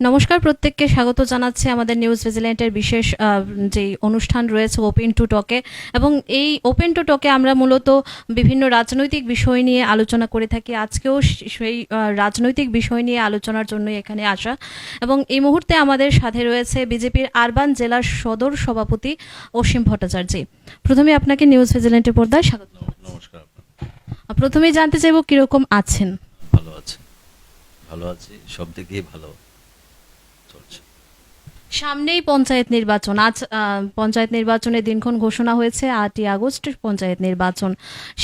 নমস্কার প্রত্যেককে স্বাগত জানাচ্ছি আমাদের নিউজ ভিজিল্যান্টের বিশেষ যে অনুষ্ঠান রয়েছে ওপেন টু টকে এবং এই ওপেন টু টকে আমরা মূলত বিভিন্ন রাজনৈতিক বিষয় নিয়ে আলোচনা করে থাকি। আজকেও সেই রাজনৈতিক বিষয় নিয়ে আলোচনার জন্য এখানে আসা। এবং এই মুহূর্তে আমাদের সাথে রয়েছে বিজেপির আরবান জেলার সদর সভাপতি অসীম ভট্টাচার্য। প্রথমে আপনাকে নিউজ ভিজিল্যান্টের পর্দায় স্বাগত। নমস্কার। প্রথমেই জানতে চাইব কীরকম আছেন? ভালো আছে। ভালো আছি সব দিকেই ভালো। সামনেই পঞ্চায়েত নির্বাচন। আজ পঞ্চায়েত নির্বাচনের দিনক্ষণ ঘোষণা হয়েছে, আটই আগস্ট পঞ্চায়েত নির্বাচন।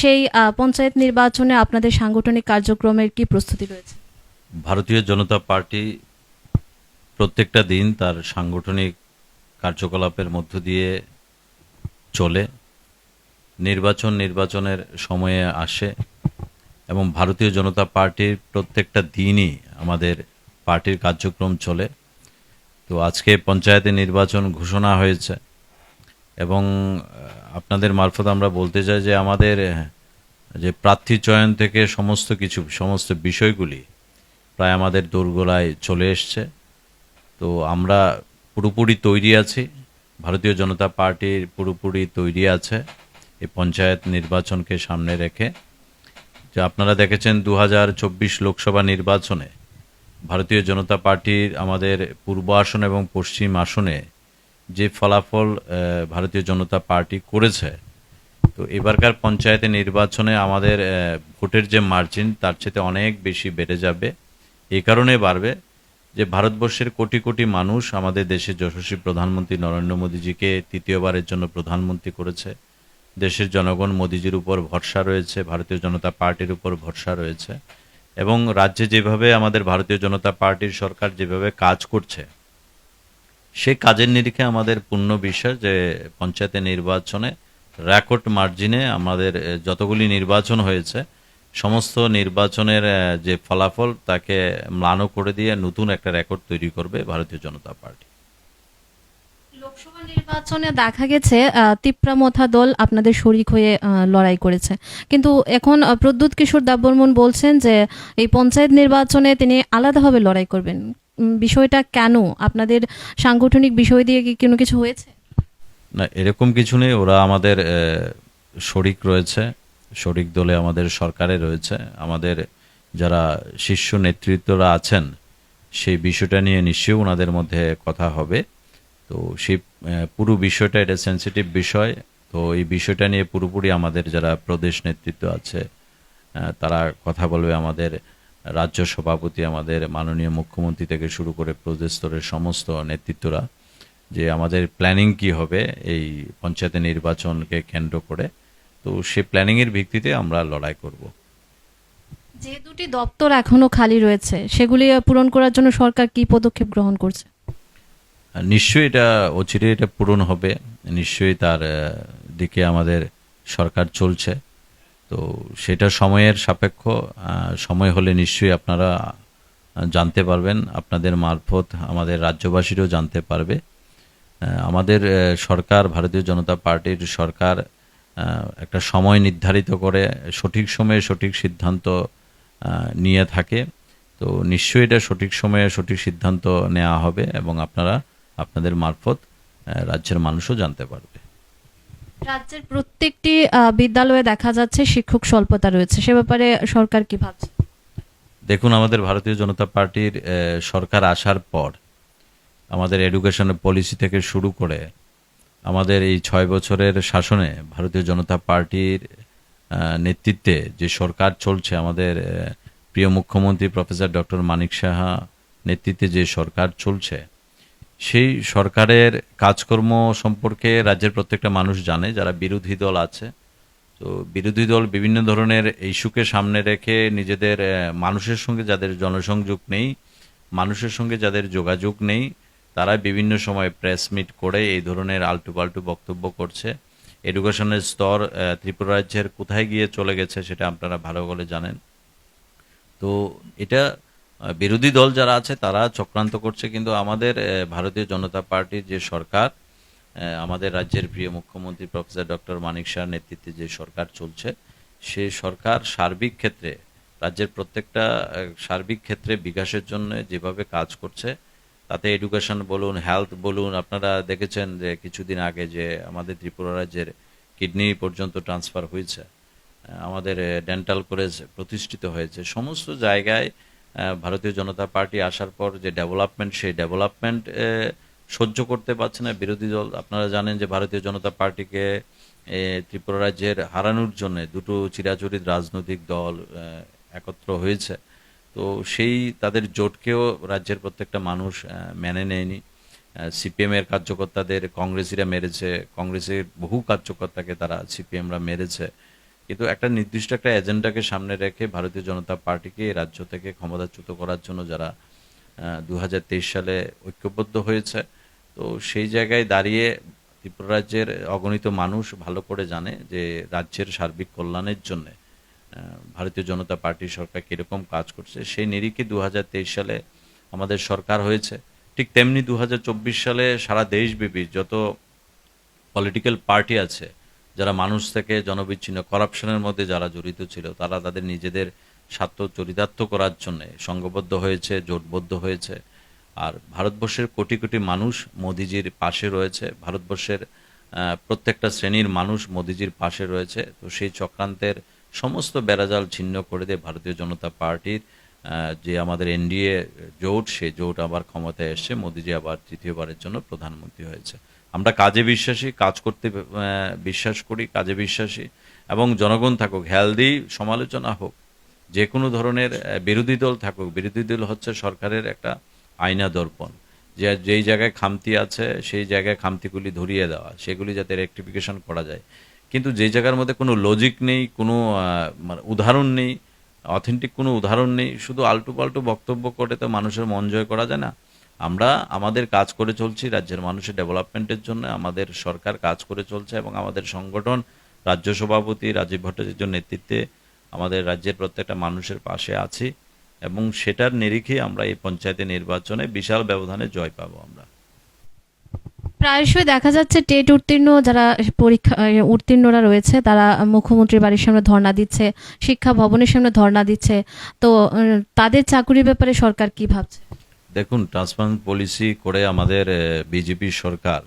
সেই পঞ্চায়েত নির্বাচনে আপনাদের সাংগঠনিক কার্যক্রমের কি প্রস্তুতি রয়েছে? ভারতীয় জনতা পার্টি প্রত্যেকটা দিন তার সাংগঠনিক কার্যকলাপের মধ্য দিয়ে চলে। নির্বাচন নির্বাচনের সময়ে আসে এবং ভারতীয় জনতা পার্টির প্রত্যেকটা দিনই আমাদের পার্টির কার্যক্রম চলে। তো আজকে পঞ্চায়েতে নির্বাচন ঘোষণা হয়েছে এবং আপনাদের মারফত আমরা বলতে চাই যে আমাদের যে প্রার্থী চয়ন থেকে সমস্ত কিছু, সমস্ত বিষয়গুলি প্রায় আমাদের দোরগোড়ায় চলে এসছে। তো আমরা পুরোপুরি তৈরি আছি, ভারতীয় জনতা পার্টির পুরোপুরি তৈরি আছে এই পঞ্চায়েত নির্বাচনকে সামনে রেখে। যে আপনারা দেখেছেন, দু হাজার চব্বিশ লোকসভা নির্বাচনে ভারতীয় জনতা পার্টির আমাদের পূর্ব আসন এবং পশ্চিম আসনে যে ফলাফল ভারতীয় জনতা পার্টি করেছে, তো এবারকার পঞ্চায়েতে নির্বাচনে আমাদের ভোটের যে মার্জিন তার চেয়ে অনেক বেশি বেড়ে যাবে। এই কারণে বাড়বে যে ভারতবর্ষের কোটি কোটি মানুষ আমাদের দেশের যশস্বী প্রধানমন্ত্রী নরেন্দ্র মোদীজিকে তৃতীয়বারের জন্য প্রধানমন্ত্রী করেছে। দেশের জনগণ মোদীজির উপর ভরসা রয়েছে, ভারতীয় জনতা পার্টির উপর ভরসা রয়েছে। এবং রাজ্যে যেভাবে আমাদের ভারতীয় জনতা পার্টির সরকার যেভাবে কাজ করছে সেই কাজের নিরিখে আমাদের পূর্ণ বিশ্বাস যে পঞ্চায়েতে নির্বাচনে রেকর্ড মার্জিনে আমাদের যতগুলি নির্বাচন হয়েছে, সমস্ত নির্বাচনের যে ফলাফল তাকে ম্লানও করে দিয়ে নতুন একটা রেকর্ড তৈরি করবে ভারতীয় জনতা পার্টি। লোকসভা নির্বাচনে দেখা গেছে তিপ্রামথা দল আপনাদের শরিক হয়ে লড়াই করেছে। কিন্তু এখন প্রদ্যুৎ কিশোর দেববর্মন বলছেন যে, এই পঞ্চায়েত নির্বাচনে তিনি আলাদাভাবে লড়াই করবেন। বিষয়টা কেন? আপনাদের সাংগঠনিক বিষয় দিয়ে কি কোনো কিছু হয়েছে? না, এরকম কিছু নেই। ওরা আমাদের শরিক রয়েছে। শরিক দলে আমাদের সরকারে রয়েছে। আমাদের যারা শীর্ষ নেতৃত্বরা আছেন, সেই বিষয়টা নিয়ে নিশ্চয়ই ওনাদের মধ্যে কথা হবে। তো এ, পুরো বিষয়টা এটা সেন্সিটিভ বিষয়। তো এই বিষয়টা নিয়ে পুরোপুরি আমাদের যারা প্রদেশ নেতৃত্ব আছে তারা কথা বলবে আমাদের রাজ্য সভাপতি আমাদের মাননীয় মুখ্যমন্ত্রী থেকে শুরু করে প্রদেশ স্তরের সমস্ত নেতৃত্বরা যে আমাদের প্ল্যানিং কি হবে এই পঞ্চায়েতে নির্বাচনকে কেন্দ্র করে। তো সেই প্ল্যানিংয়ের ভিত্তিতে আমরা লড়াই করব। যে দুটি দপ্তর এখনও খালি রয়েছে সেগুলি পূরণ করার জন্য সরকার কি পদক্ষেপ গ্রহণ করছে? নিশ্চয়ই এটা অচিরে এটা পূরণ হবে। নিশ্চয়ই তার দিকে আমাদের সরকার চলছে। তো সেটা সময়ের সাপেক্ষ সময় হলে নিশ্চয়ই আপনারা জানতে পারবেন। আপনাদের মারফত আমাদের রাজ্যবাসীরও জানতে পারবে। আমাদের সরকার, ভারতীয় জনতা পার্টির সরকার একটা সময় নির্ধারিত করে সঠিক সময়ে সঠিক সিদ্ধান্ত নিয়ে থাকে। তো নিশ্চয়ই এটা সঠিক সময়ে সঠিক সিদ্ধান্ত নেওয়া হবে এবং আপনারা আপনাদের মারফত রাজ্যের মানুষও জানতে পারবে। রাজ্যের প্রত্যেকটি বিদ্যালয়ে দেখা যাচ্ছে শিক্ষক স্বল্পতা রয়েছে। সে ব্যাপারে সরকার কি ভাবছে? দেখুন আমাদের ভারতীয় জনতা পার্টির সরকার আসার পর আমাদের এডুকেশন পলিসি থেকে শুরু করে আমাদের এই ছয় বছরের শাসনে ভারতীয় জনতা পার্টির নেতৃত্বে যে সরকার চলছে আমাদের প্রিয় মুখ্যমন্ত্রী প্রফেসর ডক্টর মানিক সাহা নেতৃত্বে যে সরকার চলছে সেই সরকারের কাজকর্ম সম্পর্কে রাজ্যের প্রত্যেকটা মানুষ জানে, যারা বিরোধী দল আছে। তো বিরোধী দল বিভিন্ন ধরনের ইস্যুকে সামনে রেখে নিজেদের মানুষের সঙ্গে যাদের জনসংযোগ নেই, মানুষের সঙ্গে যাদের যোগাযোগ নেই, তারা বিভিন্ন সময় প্রেস মিট করে এই ধরনের আলটু পাল্টু বক্তব্য করছে। এডুকেশনের স্তর ত্রিপুরা রাজ্যের কোথায় গিয়ে চলে গেছে সেটা আপনারা ভালো করে জানেন। তো এটা বিরোধী দল যারা আছে, তারা চক্রান্ত করছে, কিন্তু আমাদের ভারতীয় জনতা পার্টির যে সরকার আমাদের রাজ্যের প্রিয় মুখ্যমন্ত্রী প্রফেসর ডক্টর মানিক শাহ নেতৃত্বে যে সরকার চলছে, সে সরকার সার্বিক ক্ষেত্রে, রাজ্যের প্রত্যেকটা সার্বিক ক্ষেত্রে বিকাশের জন্য যেভাবে কাজ করছে, তাতে এডুকেশন বলুন হেলথ বলুন, আপনারা দেখেছেন যে কিছুদিন আগে যে আমাদের ত্রিপুরা রাজ্যের কিডনি পর্যন্ত ট্রান্সফার হয়েছে আমাদের ডেন্টাল কলেজ প্রতিষ্ঠিত হয়েছে, সমস্ত জায়গায় ভারতীয় জনতা পার্টি আসার পর যে ডেভেলপমেন্ট, সেই ডেভেলপমেন্ট সহ্য করতে পারছে না বিরোধী দল। আপনারা জানেন যে ভারতীয় জনতা পার্টিকে ত্রিপুরা রাজ্যের হারানোর জন্য দুটো চিরাচরিত রাজনৈতিক দল একত্র হয়েছে। তো সেই তাদের জোটকেও রাজ্যের প্রত্যেকটা মানুষ মেনে নেয়নি। সিপিএম এর কার্যকর্তাদের, কংগ্রেসিরা মেরেছে। কংগ্রেসের বহু কার্যকর্তাকে তারা, সিপিএমরা মেরেছে। কিন্তু একটা নির্দিষ্ট একটা এজেন্ডাকে সামনে রেখে ভারতীয় জনতা পার্টিকে রাজ্য থেকে ক্ষমতাচ্যুত করার জন্য যারা দু হাজার তেইশ সালে ঐক্যবদ্ধ হয়েছে, তো সেই জায়গায় দাঁড়িয়ে ত্রিপুরা রাজ্যের অগণিত মানুষ ভালো করে জানে যে রাজ্যের সার্বিক কল্যাণের জন্য ভারতীয় জনতা পার্টি সরকার কীরকম কাজ করছে। সেই নিরিখে দু হাজার তেইশ সালে আমাদের সরকার হয়েছে। ঠিক তেমনি দু হাজার চব্বিশ সালে সারা দেশব্যাপী যত পলিটিক্যাল পার্টি আছে যারা মানুষ থেকে জনবিচ্ছিন্ন, করাপশনের মধ্যে যারা জড়িত ছিল, তারা তাদের নিজেদের স্বার্থ চরিতার্থ করার জন্যে সংঘবদ্ধ হয়েছে, জোটবদ্ধ হয়েছে। আর ভারতবর্ষের কোটি কোটি মানুষ মোদিজির পাশে রয়েছে। ভারতবর্ষের প্রত্যেকটা শ্রেণির মানুষ মোদিজির পাশে রয়েছে। তো সেই চক্রান্তের সমস্ত বেড়াজাল ছিন্ন করে দিয়ে ভারতীয় জনতা পার্টির যে আমাদের এনডিএ জোট সেই জোট আবার ক্ষমতায় এসছে। মোদিজি আবার তৃতীয়বারের জন্য প্রধানমন্ত্রী হয়েছে। আমরা কাজে বিশ্বাসী, কাজ করতে বিশ্বাস করি, কাজে বিশ্বাসী, এবং জনগণ থাকুক, হেলদি সমালোচনা হোক যে কোনো ধরনের বিরোধী দল থাকুক, বিরোধী দল হচ্ছে সরকারের একটা আয়না দর্পণ, যে যেই জায়গায় খামতি আছে, সেই জায়গায় খামতিগুলি ধরিয়ে দেওয়া, সেগুলি যাতে রেকটিফিকেশন করা যায়। কিন্তু যে জায়গার মধ্যে কোনো লজিক নেই, কোনো মানে উদাহরণ নেই অথেন্টিক কোনো উদাহরণ নেই, শুধু আলটু পাল্টু বক্তব্য করে তো মানুষের মন জয় করা যায় না। আমরা আমাদের কাজ করে চলছি রাজ্যের মানুষের ডেভেলপমেন্টের জন্য, আমাদের সরকার কাজ করে চলছে এবং আমাদের সংগঠন, রাজ্য সভাপতি রাজীব ভট্টাচার্যের নেতৃত্বে আমাদের রাজ্যের প্রত্যেকটা মানুষের পাশে আছি এবং সেটার নিরিখে আমরা এই পঞ্চায়েতে নির্বাচনে বিশাল ব্যবধানে জয় পাবো আমরা। প্রায়শই দেখা যাচ্ছে টেট উত্তীর্ণ যারা পরীক্ষা উত্তীর্ণরা রয়েছে, তারা মুখ্যমন্ত্রীর বাড়ির সামনে ধর্ণা দিচ্ছে, শিক্ষা ভবনের সামনে ধর্ণা দিচ্ছে। তো তাদের চাকুরির ব্যাপারে সরকার কি ভাবছে? দেখুন, ট্রান্সপারেন্ট পলিসি করে আমাদের বিজেপি সরকার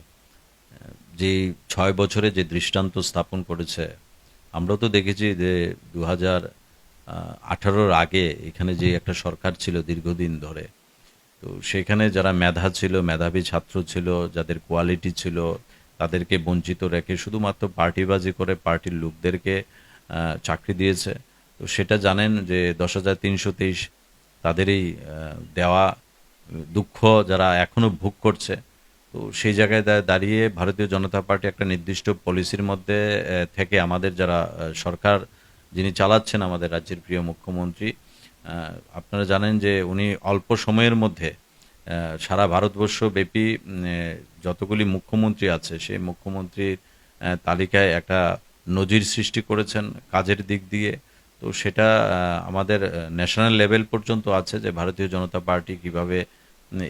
যে ছয় বছরে যে দৃষ্টান্ত স্থাপন করেছে আমরা তো দেখেছি যে দু হাজার আঠারোর আগে এখানে যে একটা সরকার ছিল দীর্ঘদিন ধরে, তো সেখানে যারা মেধা ছিল, মেধাবী ছাত্র ছিল, যাদের কোয়ালিটি ছিল, তাদেরকে বঞ্চিত রেখে শুধুমাত্র পার্টিবাজি করে পার্টির লোকদেরকে চাকরি দিয়েছে, তো সেটা জানেন যে দশ হাজার তিনশো তেইশ তাদেরই দেওয়া দুঃখ যারা এখনও ভোগ করছে, তো সেই জায়গায় দাঁড়িয়ে ভারতীয় জনতা পার্টি একটা নির্দিষ্ট পলিসির মধ্যে থেকে আমাদের যারা সরকার যিনি চালাচ্ছেন আমাদের রাজ্যের প্রিয় মুখ্যমন্ত্রী আপনারা জানেন যে উনি অল্প সময়ের মধ্যে সারা ভারতবর্ষ ব্যাপী যতগুলি মুখ্যমন্ত্রী আছে, সেই মুখ্যমন্ত্রীর তালিকায় একটা নজির সৃষ্টি করেছেন কাজের দিক দিয়ে। তো সেটা আমাদের ন্যাশনাল লেভেল পর্যন্ত আছে যে ভারতীয় জনতা পার্টি কীভাবে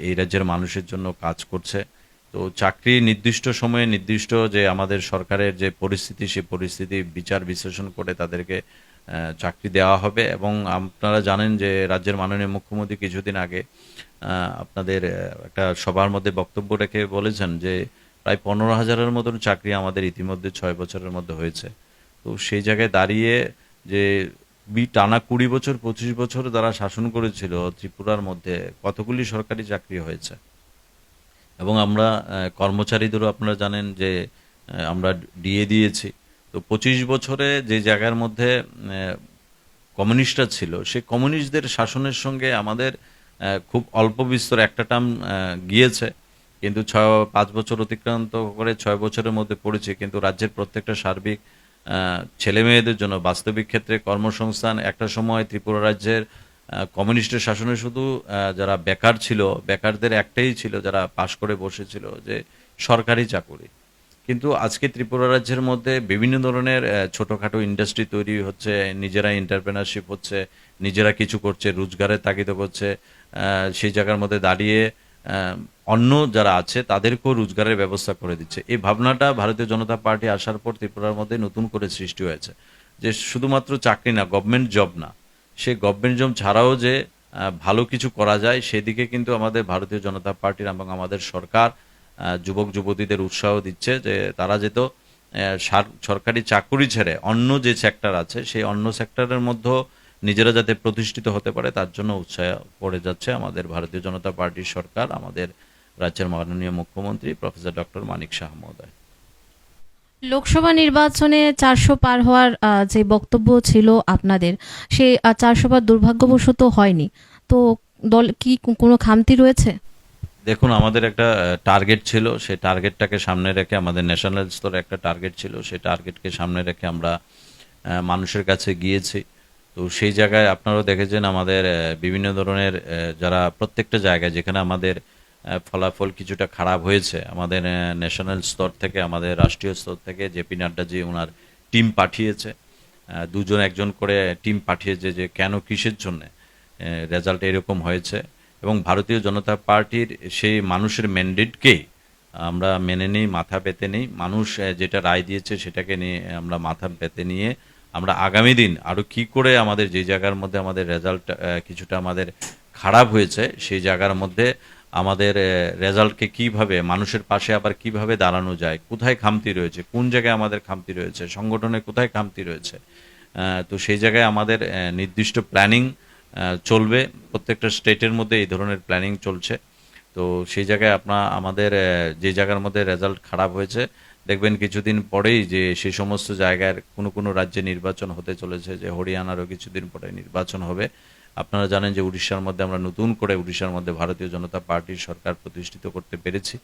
এই রাজ্যের মানুষের জন্য কাজ করছে। তো চাকরি নির্দিষ্ট সময়ে নির্দিষ্ট যে আমাদের সরকারের যে পরিস্থিতি, সে পরিস্থিতি বিচার বিশ্লেষণ করে তাদেরকে চাকরি দেওয়া হবে। এবং আপনারা জানেন যে রাজ্যের মাননীয় মুখ্যমন্ত্রী কিছুদিন আগে আপনাদের একটা সভার মধ্যে বক্তব্য রেখে বলেছেন যে প্রায় পনেরো হাজারের মতন চাকরি আমাদের ইতিমধ্যে ছয় বছরের মধ্যে হয়েছে। তো সেই জায়গায় দাঁড়িয়ে যে বি টানা কুড়ি বছর, পঁচিশ বছর যারা শাসন করেছিল, ত্রিপুরার মধ্যে কতগুলি সরকারি চাকরি হয়েছে। এবং আমরা কর্মচারীদেরও আপনারা জানেন যে আমরা ডিএ দিয়েছি। তো পঁচিশ বছরে যে জায়গার মধ্যে কমিউনিস্টরা ছিল সেই কমিউনিস্টদের শাসনের সঙ্গে আমাদের খুব অল্প বিস্তর একটা টার্ম গিয়েছে। কিন্তু ছয়, পাঁচ বছর অতিক্রান্ত করে ছয় বছরের মধ্যে পড়েছে, কিন্তু রাজ্যের প্রত্যেকটা সার্বিক ছেলে মেয়েদের জন্য বাস্তবিক ক্ষেত্রে কর্মসংস্থান একটা সময় ত্রিপুরা রাজ্যের কমিউনিস্টের শাসনে শুধু যারা বেকার ছিল, বেকারদের একটাই ছিল যারা পাশ করে বসেছিল যে সরকারি চাকুরি। কিন্তু আজকে ত্রিপুরা রাজ্যের মধ্যে বিভিন্ন ধরনের ছোটোখাটো ইন্ডাস্ট্রি তৈরি হচ্ছে, নিজেরা এন্টারপ্রেনারশিপ হচ্ছে, নিজেরা কিছু করছে, রোজগারের তাগিদ করছে সেই জায়গার মধ্যে দাঁড়িয়ে অন্য যারা আছে, তাদেরকেও রোজগারের ব্যবস্থা করে দিচ্ছে। এই ভাবনাটা ভারতীয় জনতা পার্টি আসার পর ত্রিপুরার মধ্যে নতুন করে সৃষ্টি হয়েছে। যে শুধুমাত্র চাকরি না গভর্নমেন্ট জব না। সে গভর্নমেন্ট জব ছাড়াও যে ভালো কিছু করা যায়, সেদিকে কিন্তু আমাদের ভারতীয় জনতা পার্টির এবং আমাদের সরকার যুবক, যুবতীদের উৎসাহ দিচ্ছে যে, তারা যেত সরকারি চাকুরি ছেড়ে অন্য যে সেক্টর আছে, সেই অন্য সেক্টরের মধ্যে নিজেরা যাতে প্রতিষ্ঠিত হতে পারে তার জন্য উৎসাহ পড়ে যাচ্ছে আমাদের ভারতীয় জনতা পার্টির সরকার আমাদের রাজ্যের মাননীয় মুখ্যমন্ত্রী প্রফেসর ডক্টর মানিক শাহ মহোদয়। লোকসভা নির্বাচনে চারশো পার হওয়ার যে বক্তব্য ছিল আপনাদের সেই চারশো পার দুর্ভাগ্যবশত হয়নি। তো দল কি কোনো খামতি রয়েছে? দেখুন আমাদের একটা টার্গেট ছিল সেই টার্গেটটাকে সামনে রেখে আমাদের ন্যাশনাল স্তরে একটা টার্গেট ছিল সেই টার্গেটকে সামনে রেখে আমরা মানুষের কাছে গিয়েছি। তো সেই জায়গায় আপনারাও দেখেছেন আমাদের বিভিন্ন ধরনের যারা প্রত্যেকটা জায়গায় যেখানে আমাদের ফলাফল কিছুটা খারাপ হয়েছে, আমাদের ন্যাশনাল স্তর থেকে, আমাদের রাষ্ট্রীয় স্তর থেকে জেপি নাড্ডাজি ওনার টিম পাঠিয়েছে। দুজন একজন করে টিম পাঠিয়েছে যে কেন কিসের জন্যে রেজাল্ট এরকম হয়েছে। এবং ভারতীয় জনতা পার্টির সেই মানুষের ম্যান্ডেটকেই আমরা মেনে নিই, মাথা পেতে নিই। মানুষ যেটা রায় দিয়েছে সেটাকে নিয়ে আমরা মাথা পেতে নিয়ে আমরা আগামী দিন আরও কি করে আমাদের যে জায়গার মধ্যে আমাদের রেজাল্ট কিছুটা আমাদের খারাপ হয়েছে, সেই জায়গার মধ্যে আমাদের রেজাল্টকে কীভাবে, মানুষের পাশে আবার কীভাবে দাঁড়ানো যায়, কোথায় খামতি রয়েছে, কোন জায়গায় আমাদের খামতি রয়েছে, সংগঠনে কোথায় খামতি রয়েছে তো সেই জায়গায় আমাদের নির্দিষ্ট প্ল্যানিং চলবে, প্রত্যেকটা স্টেটের মধ্যে এই ধরনের প্ল্যানিং চলছে, তো সেই জায়গায় আপনার আমাদের যে জায়গার মধ্যে রেজাল্ট খারাপ হয়েছে দেখবেন কিছুদিন পরেই যে সেই সমস্ত জায়গার কোনো কোনো রাজ্যে নির্বাচন হতে চলেছে, যে হরিয়ানারও কিছুদিন পরে নির্বাচন হবে। আপনারা জানেন যে উড়িষ্যার মধ্যে আমরা নতুন করে উড়িষ্যার মধ্যে ভারতীয় জনতা পার্টির সরকার প্রতিষ্ঠিত করতে পেরেছি।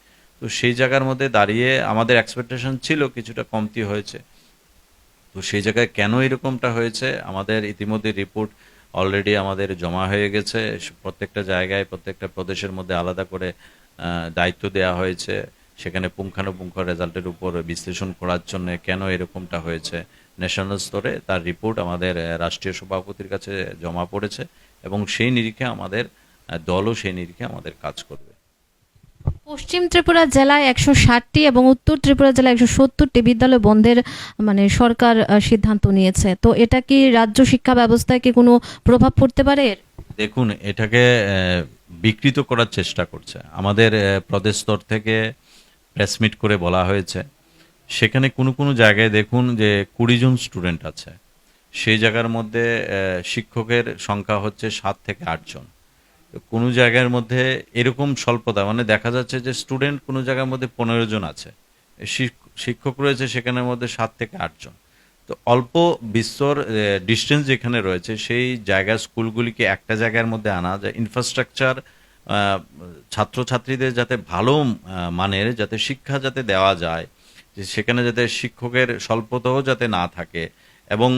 তো সেই জায়গার মধ্যে দাঁড়িয়ে আমাদের এক্সপেকটেশন ছিল কিছুটা কমতি হয়েছে। তো সেই জায়গায় কেন এরকমটা হয়েছে? আমাদের ইতিমধ্যে রিপোর্ট অলরেডি আমাদের জমা হয়ে গেছে। প্রত্যেকটা জায়গায়, প্রত্যেকটা প্রদেশের মধ্যে আলাদা করে দায়িত্ব দেওয়া হয়েছে। সেখানে পুঙ্খানুপুঙ্খ রেজাল্টের উপর বিশ্লেষণ করার জন্য কেন এরকমটা হয়েছে? ন্যাশনাল স্তরে তার রিপোর্ট আমাদের রাষ্ট্রীয় সভাপতির কাছে জমা পড়েছে এবং সেই নিরিখে আমাদের দলও সেই নিরিখে আমাদের কাজ করবে। পশ্চিম ত্রিপুরা জেলায় একশো ষাটটি এবং উত্তর ত্রিপুরা জেলায় একশো সত্তরটি বিদ্যালয় বন্ধের মানে সরকার সিদ্ধান্ত নিয়েছে। তো এটা কি রাজ্য শিক্ষা ব্যবস্থায় কি কোনো প্রভাব পড়তে পারে? দেখুন এটাকে বিকৃত করার চেষ্টা করছে। আমাদের প্রদেশ স্তর থেকে প্রেস মিট করে বলা হয়েছে, সেখানে কোনো কোনো জায়গায় দেখুন যে কুড়ি জন স্টুডেন্ট আছে। সেই জায়গার মধ্যে শিক্ষকের সংখ্যা হচ্ছে সাত থেকে আটজন কোনো জায়গার মধ্যে এরকম স্বল্পতা মানে দেখা যাচ্ছে যে স্টুডেন্ট কোনো জায়গার মধ্যে পনেরো জন আছে শিক- শিক্ষক রয়েছে সেখানের মধ্যে সাত থেকে আটজন তো অল্প বিস্তর ডিস্টেন্স যেখানে রয়েছে, সেই জায়গা স্কুলগুলিকে একটা জায়গার মধ্যে আনা যায়। ইনফ্রাস্ট্রাকচার ছাত্রছাত্রীদের যাতে ভালো মানের, যাতে শিক্ষা যাতে দেওয়া যায়, যে সেখানে যাতে শিক্ষকের স্বল্পতাও যাতে না থাকে, এবং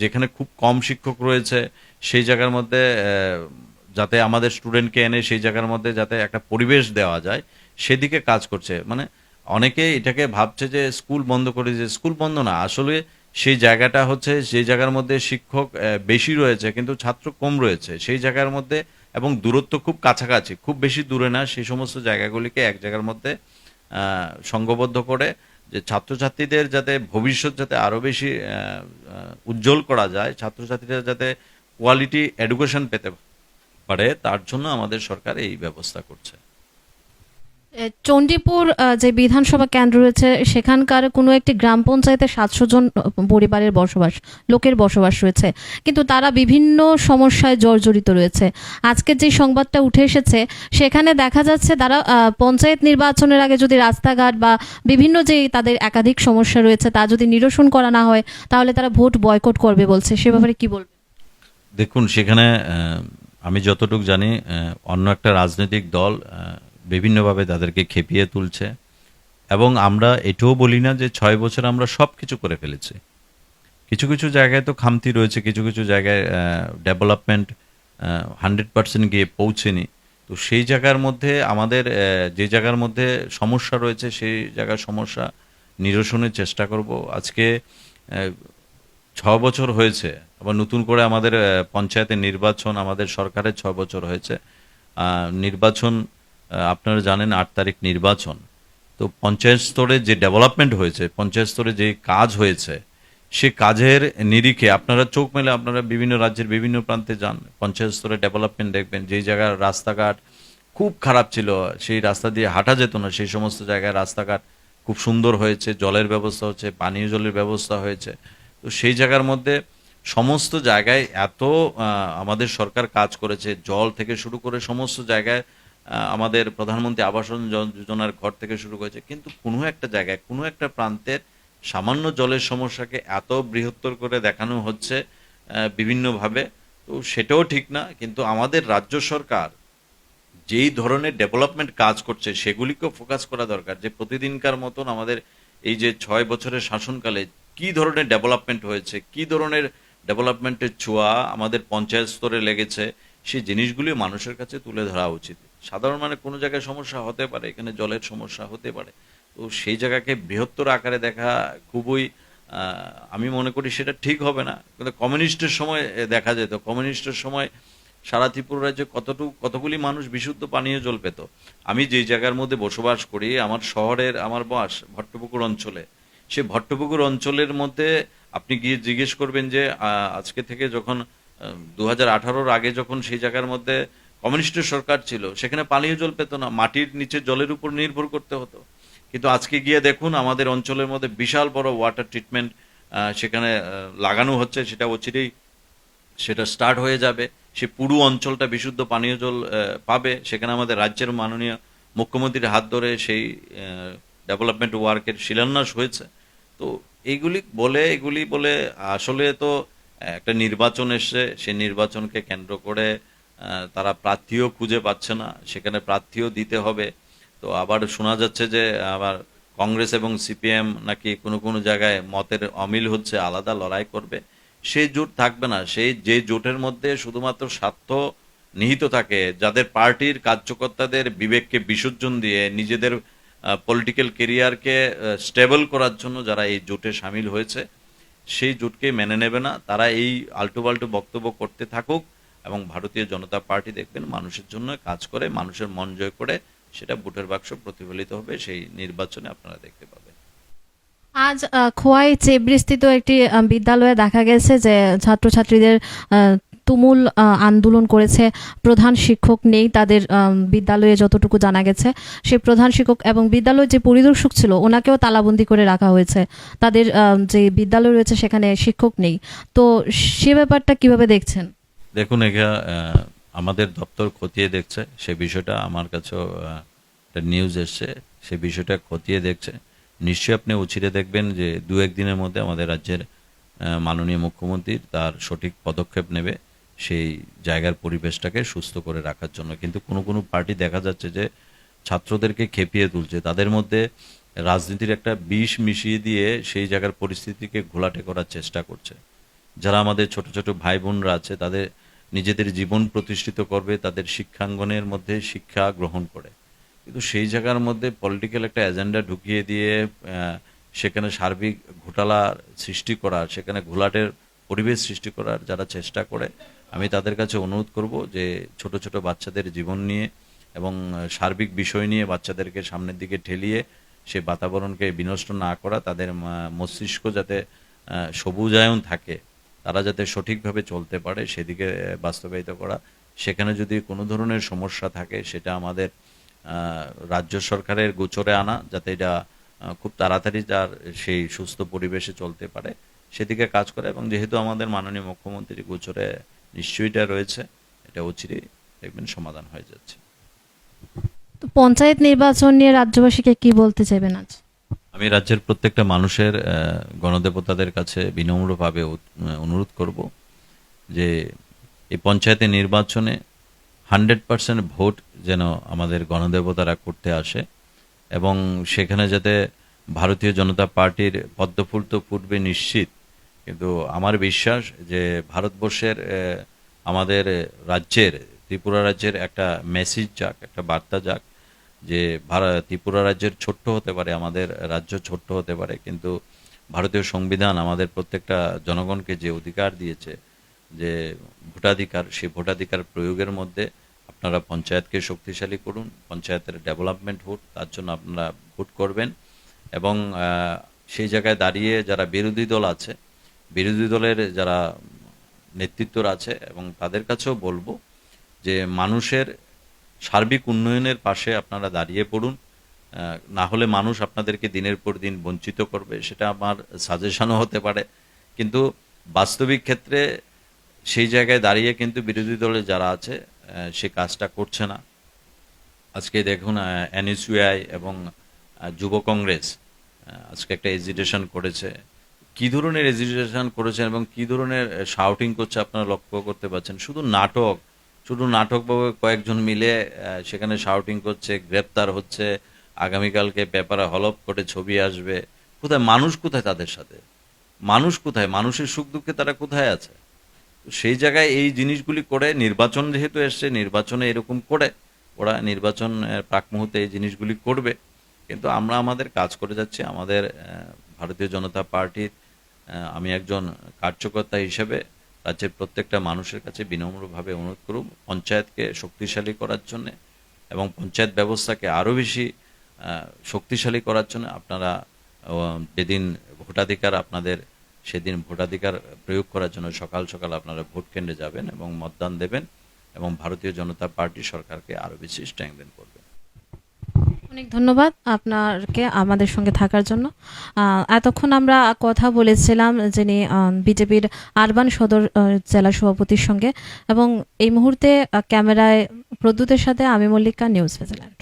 যেখানে খুব কম শিক্ষক রয়েছে, সেই জায়গার মধ্যে যাতে আমাদের স্টুডেন্টকে এনে সেই জায়গার মধ্যে যাতে একটা পরিবেশ দেওয়া যায়, সেদিকে কাজ করছে। মানে অনেকে এটাকে ভাবছে যে স্কুল বন্ধ করে যে স্কুল বন্ধ না, আসলে সেই জায়গাটা হচ্ছে সেই জায়গার মধ্যে শিক্ষক বেশি রয়েছে, কিন্তু ছাত্র কম রয়েছে। সেই জায়গার মধ্যে এবং দূরত্ব খুব কাছাকাছি, খুব বেশি দূরে না, সেই সমস্ত জায়গাগুলিকে এক জায়গার মধ্যে সংঘবদ্ধ করে যে ছাত্রছাত্রীদের যাতে ভবিষ্যৎ যাতে আরও বেশি উজ্জ্বল করা যায়, ছাত্রছাত্রীরা যাতে কোয়ালিটি এডুকেশন পেতে পারে, তার জন্য আমাদের সরকার এই ব্যবস্থা করছে। চণ্ডীপুর যে বিধানসভা কেন্দ্র রয়েছে, সেখানকার কোনো একটি গ্রাম পঞ্চায়েতে সাতশো জন পরিবারের বসবাস, লোকের বসবাস রয়েছে। কিন্তু তারা বিভিন্ন সমস্যায় জর্জরিত রয়েছে। আজকের যে সংবাদটা উঠে এসেছে, সেখানে দেখা যাচ্ছে তারা পঞ্চায়েত নির্বাচনের আগে যদি রাস্তাঘাট বা বিভিন্ন যে তাদের একাধিক সমস্যা রয়েছে, তা যদি নিরসন করা না হয়, তাহলে তারা ভোট বয়কট করবে বলছে। সে ব্যাপারে কি বলবে? দেখুন, সেখানে আমি যতটুকু জানি অন্য একটা রাজনৈতিক দল বিভিন্নভাবে তাদেরকে খেপিয়ে তুলছে। এবং আমরা এটাও বলি না যে ছয় বছর আমরা সব কিছু করে ফেলেছি। কিছু কিছু জায়গায় তো খামতি রয়েছে, কিছু কিছু জায়গায় ডেভেলপমেন্ট হান্ড্রেড পার্সেন্ট গিয়ে পৌঁছেনি। তো সেই জায়গার মধ্যে আমাদের যে জায়গার মধ্যে সমস্যা রয়েছে, সেই জায়গার সমস্যা নিরসনের চেষ্টা করব। আজকে ছ বছর হয়েছে। আবার নতুন করে আমাদের পঞ্চায়েতের নির্বাচন আমাদের সরকারের ছ বছর হয়েছে। নির্বাচন আপনারা জানেন আট তারিখ নির্বাচন। তো পঞ্চায়েত স্তরে যে ডেভেলপমেন্ট হয়েছে, পঞ্চায়েত স্তরে যে কাজ হয়েছে, সে কাজের নিরিখে আপনারা চোখ মেলে আপনারা বিভিন্ন রাজ্যের বিভিন্ন প্রান্তে যান, পঞ্চায়েত স্তরে ডেভেলপমেন্ট দেখবেন। যেই জায়গার রাস্তাঘাট খুব খারাপ ছিল, সেই রাস্তা দিয়ে হাঁটা যেত না, সেই সমস্ত জায়গায় রাস্তাঘাট খুব সুন্দর হয়েছে, জলের ব্যবস্থা হচ্ছে, পানীয় জলের ব্যবস্থা হয়েছে। তো সেই জায়গার মধ্যে সমস্ত জায়গায় এত আমাদের সরকার কাজ করেছে, জল থেকে শুরু করে সমস্ত জায়গায় আমাদের প্রধানমন্ত্রী আবাসন যোজনার ঘর থেকে শুরু করেছে। কিন্তু কোনো একটা জায়গায়, কোনো একটা প্রান্তের সামান্য জলের সমস্যাকে এত বৃহত্তর করে দেখানো হচ্ছে বিভিন্নভাবে, তো সেটাও ঠিক না। কিন্তু আমাদের রাজ্য সরকার যেই ধরনের ডেভেলপমেন্ট কাজ করছে, সেগুলিকেও ফোকাস করা দরকার যে প্রতিদিনকার মতন আমাদের এই যে ছয় বছরের শাসনকালে কি ধরনের ডেভেলপমেন্ট হয়েছে, কি ধরনের ডেভেলপমেন্টের ছোঁয়া আমাদের পঞ্চায়েত স্তরে লেগেছে সেই জিনিসগুলি মানুষের কাছে তুলে ধরা উচিত। সাধারণ মানে কোনো জায়গায় সমস্যা হতে পারে, এখানে জলের সমস্যা হতে পারে। তো সেই জায়গাকে বৃহত্তর আকারে দেখা খুবই আমি মনে করি সেটা ঠিক হবে না। কিন্তু কমিউনিস্টের সময় দেখা যেত। কমিউনিস্টের সময় সারা ত্রিপুরা রাজ্যে কতটুকু কতগুলি মানুষ বিশুদ্ধ পানীয় জল পেত। আমি যেই জায়গার মধ্যে বসবাস করি, আমার শহরের, আমার বাস, ভট্টপুকুর অঞ্চলে, সে ভট্টপুকুর অঞ্চলের মধ্যে আপনি গিয়ে জিজ্ঞেস করবেন যে আজকে থেকে যখন দু হাজার আগে যখন সেই জায়গার মধ্যে কমিউনিস্টের সরকার ছিল, সেখানে পানীয় জল পেত না, মাটির নিচে জলের উপর নির্ভর করতে হতো। কিন্তু আজকে গিয়ে দেখুন, আমাদের অঞ্চলের মধ্যে বিশাল বড় ওয়াটার ট্রিটমেন্ট সেখানে লাগানো হচ্ছে, সেটা অচিরেই সেটা স্টার্ট হয়ে যাবে। সে পুরো অঞ্চলটা বিশুদ্ধ পানীয় জল পাবে। সেখানে আমাদের রাজ্যের মাননীয় মুখ্যমন্ত্রীর হাত ধরে সেই ডেভেলপমেন্ট ওয়ার্কের শিলান্যাস হয়েছে। তো এইগুলি বলে, এগুলি বলে আসলে তো একটা নির্বাচন এসছে সেই নির্বাচনকে কেন্দ্র করে তারা প্রার্থীও খুঁজে পাচ্ছে না, সেখানে প্রার্থীও দিতে হবে। তো আবার শোনা যাচ্ছে যে আবার কংগ্রেস এবং সিপিএম নাকি কোনো কোনো জায়গায় মতের অমিল হচ্ছে, আলাদা লড়াই করবে। সেই জোট থাকবে না সেই যে জোটের মধ্যে শুধুমাত্র স্বার্থ নিহিত থাকে, যাদের পার্টির কার্যকর্তাদের বিবেককে বিসর্জন দিয়ে নিজেদের পলিটিক্যাল কেরিয়ারকে স্টেবল করার জন্য যারা এই জোটে সামিল হয়েছে, সেই জোটকে মেনে নেবে না। তারা এই আল্টুপাল্টু বক্তব্য করতে থাকুক। এবং ভারতীয় জনতা পার্টি দেখবেন মানুষের জন্য কাজ করে, মানুষের মন জয় করে, সেটা ভোটের বাক্স প্রতিফলিত হবে, সেই নির্বাচনে আপনারা দেখতে পাবেন। আজ খোয়াই চেবৃস্তিত একটি বিদ্যালয়ে দেখা গেছে যে ছাত্রছাত্রীদের তুমুল আন্দোলন করেছে। প্রধান শিক্ষক নেই তাদের বিদ্যালয়ে যতটুকু জানা গেছে। সে প্রধান শিক্ষক এবং বিদ্যালয়ের যে পরিদর্শক ছিল, ওনাকেও তালাবন্দি করে রাখা হয়েছে। তাদের যে বিদ্যালয় রয়েছে সেখানে শিক্ষক নেই। তো সে ব্যাপারটা কীভাবে দেখছেন? দেখুন এটা আমাদের দপ্তর খতিয়ে দেখছে, সে বিষয়টা আমার কাছেও একটা নিউজ এসছে, সে বিষয়টা খতিয়ে দেখছে। নিশ্চয়ই আপনি উচিরে দেখবেন যে দু একদিনের মধ্যে আমাদের রাজ্যের মাননীয় মুখ্যমন্ত্রী তার সঠিক পদক্ষেপ নেবে সেই জায়গার পরিবেশটাকে সুস্থ করে রাখার জন্য। কিন্তু কোনো কোনো পার্টি দেখা যাচ্ছে যে ছাত্রদেরকে খেপিয়ে তুলছে। তাদের মধ্যে রাজনীতির একটা বিষ মিশিয়ে দিয়ে সেই জায়গার পরিস্থিতিকে ঘোলাটে করার চেষ্টা করছে। যারা আমাদের ছোট ছোট ভাই বোনরা আছে, তাদের নিজেদের জীবন প্রতিষ্ঠিত করবে, তাদের শিক্ষাঙ্গনের মধ্যে শিক্ষা গ্রহণ করে। কিন্তু সেই জায়গার মধ্যে পলিটিক্যাল একটা এজেন্ডা ঢুকিয়ে দিয়ে সেখানে সার্বিক ঘোটালা সৃষ্টি করার, সেখানে ঘোলাটের পরিবেশ সৃষ্টি করার যারা চেষ্টা করে, আমি তাদের কাছে অনুরোধ করব যে ছোট ছোট বাচ্চাদের জীবন নিয়ে এবং সার্বিক বিষয় নিয়ে বাচ্চাদেরকে সামনের দিকে ঠেলিয়ে সে বাতাবরণকে বিনষ্ট না করা, তাদের মস্তিষ্ক যাতে সবুজায়ন থাকে। তারা যাতে সঠিকভাবে চলতে পারে, সেদিকে বাস্তবায়িত করা। সেখানে যদি কোনো ধরনের সমস্যা থাকে, সেটা আমাদের রাজ্য সরকারের গোচরে আনা, যাতে এটা খুব তাড়াতাড়ি তার, সেই সুস্থ পরিবেশে চলতে পারে, সেদিকে কাজ করে। এবং যেহেতু আমাদের মাননীয় মুখ্যমন্ত্রী গোচরে নিশ্চয়ই এটা রয়েছে, এটা অচিরেই দেখবেন সমাধান হয়ে যাচ্ছে। তো পঞ্চায়েত নির্বাচন নিয়ে রাজ্যবাসীকে কি বলতে চাইবেন আজ? আমি রাজ্যের প্রত্যেকটা মানুষের গণদেবতাদের কাছে বিনম্রভাবে অনুরোধ করব যে এই পঞ্চায়েতে নির্বাচনে হান্ড্রেড পার্সেন্ট ভোট যেন আমাদের গণদেবতারা করতে আসে এবং সেখানে যাতে ভারতীয় জনতা পার্টির পদ্মফুল তো ফুটবে নিশ্চিত। কিন্তু আমার বিশ্বাস যে ভারতবর্ষের আমাদের রাজ্যের, ত্রিপুরা রাজ্যের একটা মেসেজ যাক, একটা বার্তা যাক যে ত্রিপুরা রাজ্যের ছোট্ট হতে পারে, আমাদের রাজ্য ছোট্ট হতে পারে, কিন্তু ভারতীয় সংবিধান আমাদের প্রত্যেকটা জনগণকে যে অধিকার দিয়েছে, যে ভোটাধিকার সেই ভোটাধিকার প্রয়োগের মধ্যে আপনারা পঞ্চায়েতকে শক্তিশালী করুন, পঞ্চায়েতের ডেভেলপমেন্ট হোক, তার জন্য আপনারা ভোট করবেন এবং সেই জায়গায় দাঁড়িয়ে যারা বিরোধী দল আছে, বিরোধী দলের যারা নেতৃত্বর আছে এবং তাদের কাছেও বলব যে মানুষের সার্বিক উন্নয়নের পাশে আপনারা দাঁড়িয়ে পড়ুন। না হলে মানুষ আপনাদেরকে দিনের পর দিন বঞ্চিত করবে, সেটা আমার সাজেশনও হতে পারে। কিন্তু বাস্তবিক ক্ষেত্রে সেই জায়গায় দাঁড়িয়ে কিন্তু বিরোধী দলে যারা আছে সে কাজটা করছে না। আজকে দেখুন এনএসইউআই এবং যুব কংগ্রেস আজকে একটা এজিটেশন করেছে। কি ধরনের এজিটেশন করেছেন এবং কি ধরনের শাউটিং করছে আপনারা লক্ষ্য করতে পারছেন? শুধু নাটক শুধু নাটকভাবে কয়েকজন মিলে সেখানে শাউটিং করছে, গ্রেপ্তার হচ্ছে। আগামীকালকে পেপারে হলপ করে ছবি আসবে। কোথায়? মানুষ কোথায় তাদের সাথে? মানুষ কোথায়? মানুষের সুখ দুঃখে তারা কোথায় আছে? সেই জায়গায় এই জিনিসগুলি করে, নির্বাচন যেহেতু এসছে, নির্বাচনে এরকম করে, ওরা নির্বাচন প্রাক মুহূর্তে এই জিনিসগুলি করবে। কিন্তু আমরা আমাদের কাজ করে যাচ্ছি, আমাদের ভারতীয় জনতা পার্টির আমি একজন কার্যকর্তা হিসেবে রাজ্যের প্রত্যেকটা মানুষের কাছে বিনম্রভাবে অনুরোধ করব পঞ্চায়েতকে শক্তিশালী করার জন্য এবং পঞ্চায়েত ব্যবস্থাকে আরও বেশি শক্তিশালী করার জন্য আপনারা যেদিন ভোটাধিকার আপনাদের, সেদিন ভোটাধিকার প্রয়োগ করার জন্য সকাল সকাল আপনারা ভোট কেন্দ্রে যাবেন এবং মতদান দেবেন এবং ভারতীয় জনতা পার্টি সরকারকে আরও বেশি স্ট্রেংথেন করবেন অনেক ধন্যবাদ আপনাকে আমাদের সঙ্গে থাকার জন্য। এতক্ষণ আমরা কথা বলেছিলাম যিনি বিজেপির আরবান সদর জেলা সভাপতির সঙ্গে এবং এই মুহূর্তে ক্যামেরায় প্রদ্যুতের সাথে আমি মল্লিকা, নিউজ ভেজেলার